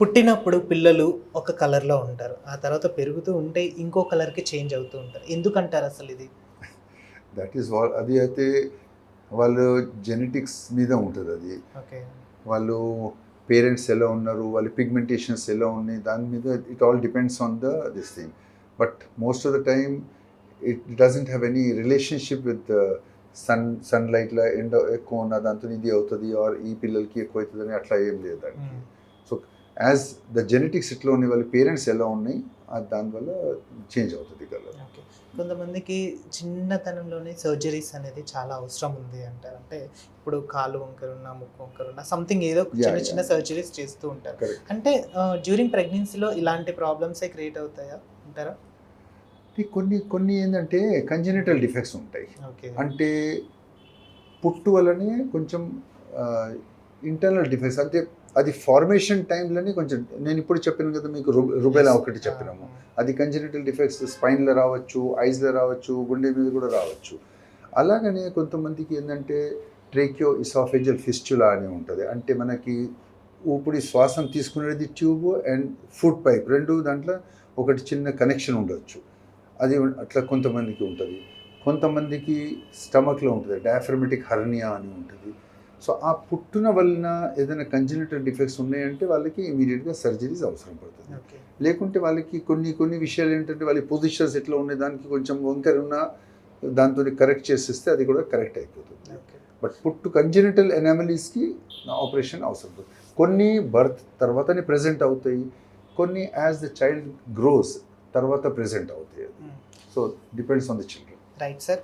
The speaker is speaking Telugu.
పుట్టినప్పుడు పిల్లలు ఒక కలర్లో ఉంటారు. ఆ తర్వాత పెరుగుతూ ఉంటే ఇంకో కలర్కి చేంజ్ అవుతూ ఉంటారు. ఎందుకంటారు అసలు ఇది? దట్ ఈస్ అది అయితే వాళ్ళు జెనెటిక్స్ మీద ఉంటుంది అది. ఓకే. వాళ్ళు పేరెంట్స్ ఎలా ఉన్నారు వాళ్ళ పిగ్మెంటేషన్స్ ఎలా ఉన్నాయి దాని మీద it all depends on the this thing but most of the time it doesn't have any relationship with sun సన్లైట్లో ఎండ ఎక్కువ ఉన్న దాంతో ఇది అవుతుంది ఆర్ ఈ పిల్లలకి ఎక్కువ అవుతుంది అని అట్లా ఏం లేదు దానికి. సో యాజ్ ద జెనెటిక్స్ ఎట్లా ఉన్నాయి వాళ్ళ పేరెంట్స్ ఎలా ఉన్నాయి దానివల్ల చేంజ్ అవుతుంది కలర్ కొంతమందికి చిన్నతనంలోనే సర్జరీస్ అనేది చాలా అవసరం ఉంది అంటారు. అంటే ఇప్పుడు కాలు వంకర ఉన్న ముక్కు వంకర ఉన్న సంథింగ్ ఏదో చిన్న. చిన్న సర్జరీస్ చేస్తూ ఉంటారు. అంటే డ్యూరింగ్ ప్రెగ్నెన్సీలో ఇలాంటి ప్రాబ్లమ్సే క్రియేట్ అవుతాయా? అంటారా? కొన్ని కొన్ని ఏంటంటే కంజెనిటల్ డిఫెక్ట్స్ ఉంటాయి. ఓకే అంటే పుట్టు వల్లనే కొంచెం ఇంటర్నల్ డిఫెక్ట్స్ అంటే అది ఫార్మేషన్ టైంలోనే కొంచెం నేను ఇప్పుడు చెప్పాను కదా మీకు రుబెలా ఒకటి చెప్పినాము. అది కంజెనిటల్ డిఫెక్ట్స్ స్పైన్లో రావచ్చు ఐస్లో రావచ్చు గుండె మీద కూడా రావచ్చు. అలాగనే కొంతమందికి ఏంటంటే ట్రేక్యో ఇసాఫెజల్ ఫిస్చులా అని ఉంటుంది. అంటే మనకి ఊపిరి శ్వాసం తీసుకునేది ట్యూబ్ అండ్ ఫుడ్ పైప్ రెండు దాంట్లో ఒకటి చిన్న కనెక్షన్ ఉండొచ్చు. అది అట్లా కొంతమందికి ఉంటుంది. కొంతమందికి స్టమక్లో ఉంటుంది. డయాఫ్రమెటిక్ హర్నియా అని ఉంటుంది. సో ఆ పుట్టున వలన ఏదైనా కంజనిటల్ డిఫెక్ట్స్ ఉన్నాయంటే వాళ్ళకి ఇమీడియట్గా సర్జరీస్ అవసరం పడుతుంది. లేకుంటే వాళ్ళకి కొన్ని కొన్ని విషయాలు ఏంటంటే వాళ్ళ పొజిషన్స్ ఎట్లా ఉన్నాయి దానికి కొంచెం వంకర ఉన్నా దాంతో కరెక్ట్ చేసిస్తే అది కూడా కరెక్ట్ అయిపోతుంది. బట్ పుట్టు కంజనిటల్ ఎనామలీస్కి ఆపరేషన్ అవసరం పడుతుంది. కొన్ని బర్త్ తర్వాతనే ప్రజెంట్ అవుతాయి కొన్ని యాజ్ ద చైల్డ్ గ్రోస్ తర్వాత ప్రజెంట్ అవుతాయి. So depends on the children right sir